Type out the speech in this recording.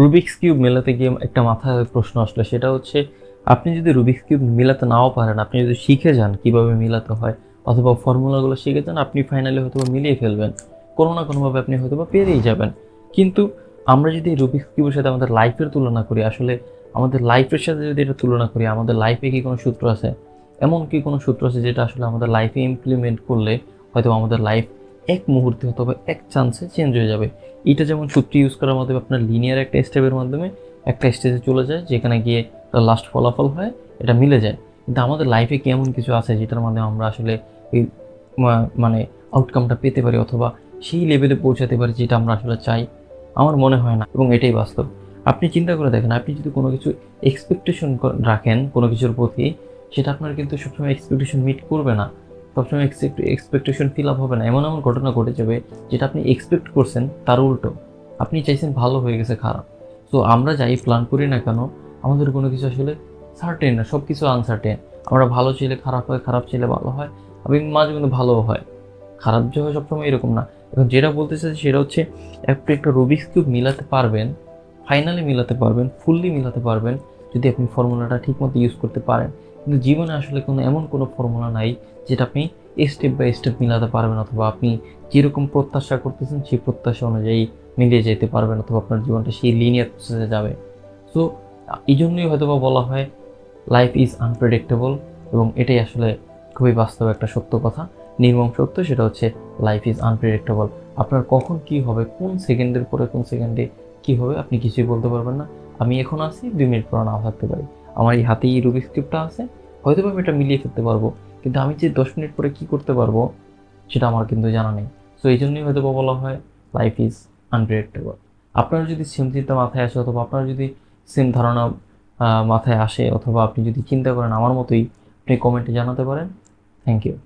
Rubik's cube মেলাতে গিয়ে একটা মাথায় প্রশ্ন আসলো, সেটা হচ্ছে আপনি যদি রুবিক্স কিউব মেলাতে নাও পারেন, আপনি যদি শিখে যান কীভাবে মেলাতে হয়, অথবা ফর্মুলাগুলো শিখে যান, আপনি ফাইনালি হয়তো মিলিয়ে ফেলবেন। কোনো না কোনোভাবে আপনি হয়তো বা পেরেই যাবেন। কিন্তু আমরা যদি রুবিক্স কিউবের সাথে আমাদের লাইফের তুলনা করি, আসলে আমাদের লাইফের সাথে যদি এটা তুলনা করি, আমাদের লাইফে কি কোনো সূত্র আছে? এমন কি কোনো সূত্র আছে যেটা আসলে আমাদের লাইফে ইমপ্লিমেন্ট করলে হয়তো আমাদের লাইফ এক মুহূর্তে অথবা এক চান্সে চেঞ্জ হয়ে যাবে। এটা যেমন সূত্র ইউজ করার মাধ্যমে আপনার লিনিয়ার একটা স্টেপের মাধ্যমে একটা স্টেজে চলে যায়, যেখানে গিয়ে তার লাস্ট ফলাফল হয়, এটা মিলে যায়। কিন্তু আমাদের লাইফে কি এমন কিছু আছে যেটার মাধ্যমে আমরা আসলে এই মানে আউটকামটা পেতে পারি অথবা সেই লেভেলে পৌঁছাতে পারি যেটা আমরা আসলে চাই? আমার মনে হয় না এবং এটাই বাস্তব। আপনি চিন্তা করে দেখেন, আপনি যদি কোনো কিছু এক্সপেকটেশন রাখেন কোনো কিছুর প্রতি, সেটা আপনার কিন্তু সবসময় এক্সপেকটেশন মিট করবে না। সবসময় এক্সপেকটেশন ফিল আপ হবে না। এমন এমন ঘটনা ঘটে যাবে যেটা আপনি এক্সপেক্ট করছেন, তার উল্টো। আপনি চাইছেন ভালো হয়ে গেছে, খারাপ। তো আমরা যাই প্ল্যান করি না কেন, আমাদের কোনো কিছু আসলে সার্টেন না সব কিছু আনসার্টেন আমরা ভালো চাইলে খারাপ হয়, খারাপ চাইলে ভালো হয় এবং মাঝে কিন্তু ভালোও হয়। খারাপ যে হয় সবসময় এরকম না। এখন যেটা বলতে চাইছি সেটা হচ্ছে, একটু একটা রুবিক্স কিউব মিলাতে পারবেন ফাইনালি মিলাতে পারবেন ফুললি মিলাতে পারবেন যদি আপনি ফর্মুলাটা ঠিকমতো ইউজ করতে পারেন। কিন্তু জীবনে আসলে কোনো এমন কোনো ফর্মুলা নাই, যেটা আপনি স্টেপ বাই স্টেপ মিলাতে পারবেন অথবা আপনি যেরকম প্রত্যাশা করতেছেন সেই প্রত্যাশা অনুযায়ী মিলিয়ে যেতে পারবেন অথবা আপনার জীবনটা সেই লিনিয়ার প্রসেসে যাবে। সো এই জন্যই হয়তো বা বলা হয় লাইফ ইজ আনপ্রেডিক্টেবল এবং এটাই আসলে খুবই বাস্তব একটা সত্য কথা, নির্মম সত্য সেটা হচ্ছে লাইফ ইজ আনপ্রেডিক্টেবল আপনার কখন কি হবে, কোন সেকেন্ডের পরে কোন সেকেন্ডে কি হবে, আপনি কিছুই বলতে পারবেন না। আমি এখন আছি দুই মিনিট পর নাও থাকতে পারি। আমার এই হাতে এই রুবিক স্ক্রিপ্টটা আছে। হয়তো আমি এটা মিলিয়ে ফেলতে পারব, কিন্তু আমি যে দশ মিনিট পরে কি করতে পারব, সেটা আমার কিন্তু জানা নেই। সো এই জন্যই হয়তো বলা হয় লাইফ ইজ আনপ্রেডিক্টেবল আপনার যদি সেম চিন্তা মাথায় আসে অথবা আপনার যদি সেম ধারণা মাথায় আসে অথবা আপনি যদি চিন্তা করেন আমার মতোই, আপনি কমেন্টে জানাতে পারেন। Thank you